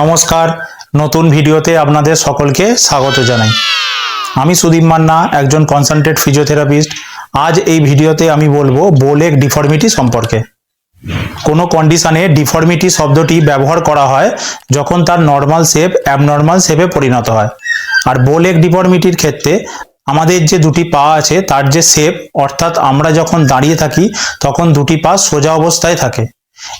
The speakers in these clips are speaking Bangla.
নমস্কার, নতুন ভিডিওতে আপনাদের সকলকে স্বাগত জানাই। আমি সুদীপ মান্না, একজন কনসালটেন্ট ফিজিওথেরাপিস্ট আজ এই ভিডিওতে আমি বলব বোলেক ডিফর্মিটি সম্পর্কে। কোনো কন্ডিশনে ডিফর্মিটি শব্দটি ব্যবহার করা হয় যখন তার নর্মাল শেপ অ্যাবনর্মাল শেপে পরিণত হয়। আর বোলেক ডিফর্মিটির ক্ষেত্রে আমাদের যে দুটি পা আছে, তার যে শেপ অর্থাৎ আমরা যখন দাঁড়িয়ে থাকি, তখন দুটি পা সোজা অবস্থায় থাকে।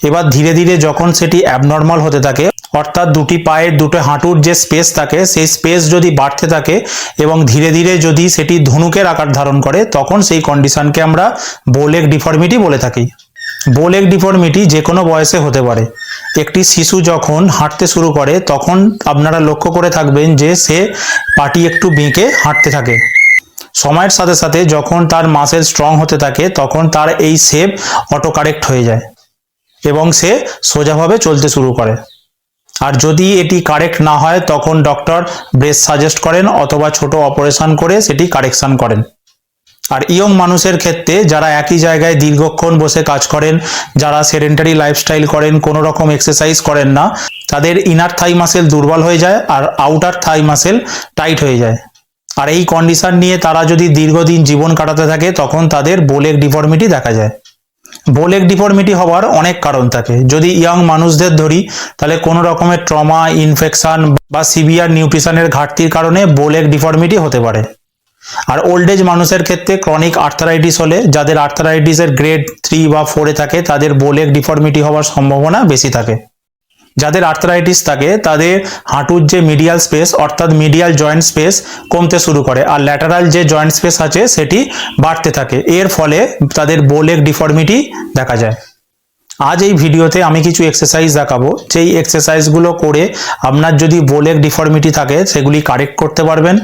এবার ধীরে ধীরে যখন সেটি অ্যাবনর্মাল হতে থাকে, অর্থাৎ দুটি পায়ের দুটো হাঁটুর যে স্পেস থাকে, সেই স্পেস যদি বাড়তে থাকে এবং ধীরে ধীরে যদি সেটি ধনুকের আকার ধারণ করে, তখন সেই কন্ডিশনকে আমরা বোলেক ডিফর্মিটি বলে থাকি। বোলেক ডিফর্মিটি যে কোনো বয়সে হতে পারে। একটি শিশু যখন হাঁটতে শুরু করে, তখন আপনারা লক্ষ্য করে থাকবেন যে সে পাটি একটু বেঁকে হাঁটতে থাকে। সময়ের সাথে সাথে যখন তার মাসেল স্ট্রং হতে থাকে, তখন তার এই শেপ অটো কারেক্ট হয়ে যায়। এবং সে সোজাভাবে চলতে শুরু করে। আর যদি এটি কারেক্ট না হয়, তখন ডক্টর ব্রেস সাজেস্ট করেন অথবা ছোট অপারেশন করে সেটি কারেকশন করেন। আর ইয়ং মানুষের ক্ষেত্রে যারা একই জায়গায় দীর্ঘক্ষণ বসে কাজ করেন, যারা সেডেন্টারি লাইফস্টাইল করেন, কোনো রকম এক্সারসাইজ করেন না, তাদের ইনার থাই মাসেল দুর্বল হয়ে যায় আর আউটার থাই মাসেল টাইট হয়ে যায়। আর এই কন্ডিশন নিয়ে তারা যদি দীর্ঘদিন জীবন কাটাতে থাকে, তখন তাদের বোলেক ডিফর্মিটি দেখা যায়। বোলেক ডিফর্মিটি হওয়ার অনেক কারণ থাকে। যদি ইয়াং মানুষদের ধরি, তাহলে কোনো রকমের ট্রমা, ইনফেকশন বা সিভিয়ার নিউট্রিশনের ঘাটতির কারণে বোলেক ডিফর্মিটি হতে পারে। আর ওল্ড এজ মানুষের ক্ষেত্রে ক্রনিক আর্থারাইটিস হলে, যাদের আর্থারাইটিসের গ্রেড থ্রি বা ফোরে থাকে, তাদের বোলেক ডিফর্মিটি হওয়ার সম্ভাবনা বেশি থাকে। যাদের আর্থারাইটিস থাকে, তাদের হাঁটুর যে মিডিয়াল স্পেস অর্থাৎ মিডিয়াল জয়েন্ট স্পেস কমতে শুরু করে। আর ল্যাটারাল যে জয়েন্ট স্পেস আছে, সেটি বাড়তে থাকে। এর ফলে তাদের বোলেক ডিফর্মিটি দেখা যায়। আজ এই ভিডিওতে আমি কিছু এক্সারসাইজ দেখাবো। যেই এক্সারসাইজগুলো করে আপনার যদি বোলেক ডিফর্মিটি থাকে, সেগুলি কারেক্ট করতে পারবেন।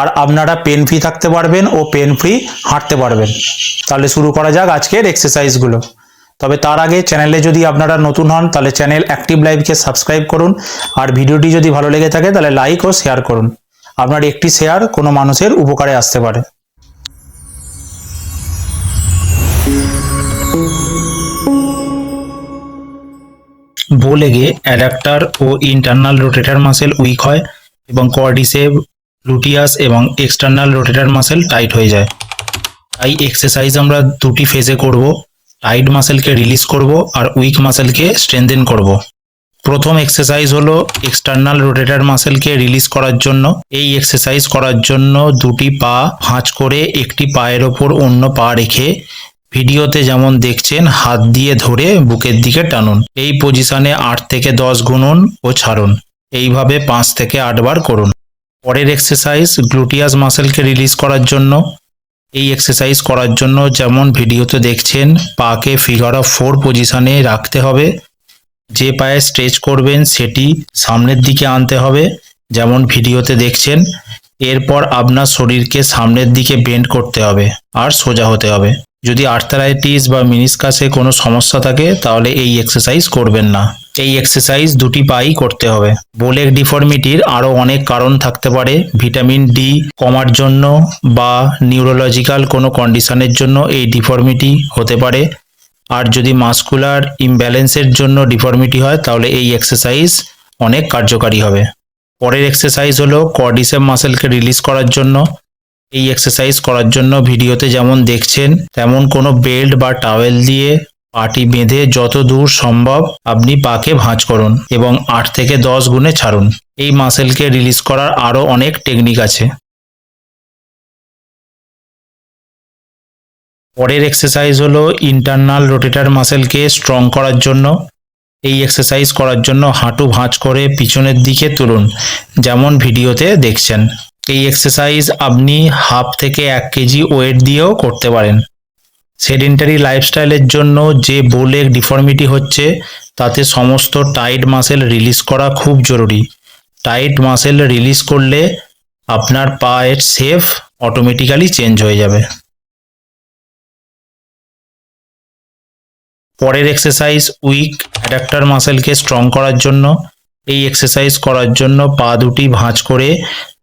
আর আপনারা পেন ফ্রি থাকতে পারবেন ও পেন ফ্রি হাঁটতে পারবেন। তাহলে শুরু করা যাক আজকের এক্সারসাইজগুলো তবে তার আগে চ্যানেলে যদি আপনারা নতুন হন, তাহলে চ্যানেল অ্যাক্টিভ লাইভকে সাবস্ক্রাইব করুন। আর ভিডিওটি যদি ভালো লেগে থাকে, তাহলে লাইক ও শেয়ার করুন। আপনার একটি শেয়ার কোনো মানুষের উপকারে আসতে পারে। বোলেগে অ্যাডাপ্টার ও ইন্টারনাল রোটেটার মাসেল উইক হয় এবং কর্ডিসেপ লুটিয়াস এবং এক্সটার্নাল রোটেটার মাসেল টাইট হয়ে যায়। তাই এক্সারসাইজ আমরা দুটি ফেজে করব। টাইট মাসেলকে রিলিজ করব আর উইক মাসেলকে স্ট্রেনদেন করব। প্রথম এক্সারসাইজ হলো এক্সটার্নাল রোটেটার মাসেলকে রিলিজ করার জন্য। এই এক্সারসাইজ করার জন্য দুটি পা ভাঁজ করে একটি পায়ের ওপর অন্য পা রেখে ভিডিওতে যেমন দেখছেন, হাত দিয়ে ধরে বুকের দিকে টানুন। এই পজিশনে আট থেকে দশ গুনুন ও ছাড়ুন। এইভাবে পাঁচ থেকে আট বার করুন। পরের এক্সারসাইজ গ্লুটিয়াস মাসেলকে রিলিজ করার জন্য। এই এক্সারসাইজ করার জন্য যেমন ভিডিওতে দেখছেন, পাকে ফিগার অফ ফোর পজিশানে রাখতে হবে। যে পায়ে স্ট্রেচ করবেন, সেটি সামনের দিকে আনতে হবে, যেমন ভিডিওতে দেখছেন। এরপর আপনার শরীরকে সামনের দিকে বেন্ড করতে হবে, আর সোজা হতে হবে। যদি আর্থারাইটিস বা মিনিসকাসে কোনো সমস্যা থাকে, তাহলে এই এক্সারসাইজ করবেন না। এই এক্সারসাইজ দুটি পাই করতে হবে। বোলেক ডিফর্মিটির আরও অনেক কারণ থাকতে পারে। ভিটামিন ডি কমার জন্য বা নিউরোলজিক্যাল কোনো কন্ডিশনের জন্য এই ডিফর্মিটি হতে পারে। আর যদি মাস্কুলার ইমব্যালেন্সের জন্য ডিফর্মিটি হয়, তাহলে এই এক্সারসাইজ অনেক কার্যকারী হবে। পরের এক্সারসাইজ হলো কর্ডিসেপ মাসেলকে রিলিজ করার জন্য। এই এক্সারসাইজ করার জন্য ভিডিওতে যেমন দেখছেন, তেমন কোনো বেল্ট বা টাওয়েল দিয়ে পাটি বেঁধে যত দূর সম্ভব আপনি পাকে ভাঁজ করুন এবং আট থেকে দশ গুণে ছাড়ুন। এই মাসেলকে রিলিজ করার আরও অনেক টেকনিক আছে। পরের এক্সারসাইজ হলো ইন্টারনাল রোটেটার মাসেলকে স্ট্রং করার জন্য। এই এক্সারসাইজ করার জন্য হাঁটু ভাঁজ করে পিছনের দিকে তুলুন, যেমন ভিডিওতে দেখছেন। এই এক্সারসাইজ আপনি হাফ থেকে এক কেজি ওয়েট দিয়েও করতে পারেন। সেডেন্টারি লাইফস্টাইলের জন্য যে বোলেক ডিফর্মিটি হচ্ছে, তাতে সমস্ত টাইট মাসেল রিলিজ করা খুব জরুরি। টাইট মাসেল রিলিজ করলে আপনার পায়ের শেপ অটোমেটিক্যালি চেঞ্জ হয়ে যাবে। পরের এক্সারসাইজ উইক অ্যাডাপ্টার মাসেলকে স্ট্রং করার জন্য। এই এক্সারসাইজ করার জন্য পা দুটি ভাঁজ করে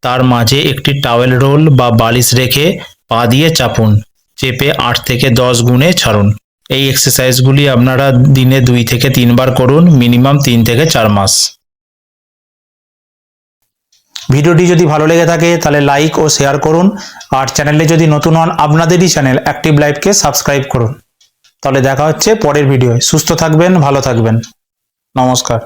তার মাঝে একটি টাওয়েল রোল বা বালিশ রেখে পা দিয়ে চাপুন, চেপে আট থেকে দশ গুণে ছাড়ুন। এই এক্সারসাইজগুলি আপনারা দিনে দুই থেকে তিনবার করুন মিনিমাম তিন থেকে চার মাস। ভিডিওটি যদি ভালো লেগে থাকে, তাহলে লাইক ও শেয়ার করুন। আর চ্যানেলে যদি নতুন হন, আপনাদেরই চ্যানেল অ্যাক্টিভ লাইফকে সাবস্ক্রাইব করুন। তাহলে দেখা হচ্ছে পরের ভিডিওয় সুস্থ থাকবেন, ভালো থাকবেন। নমস্কার।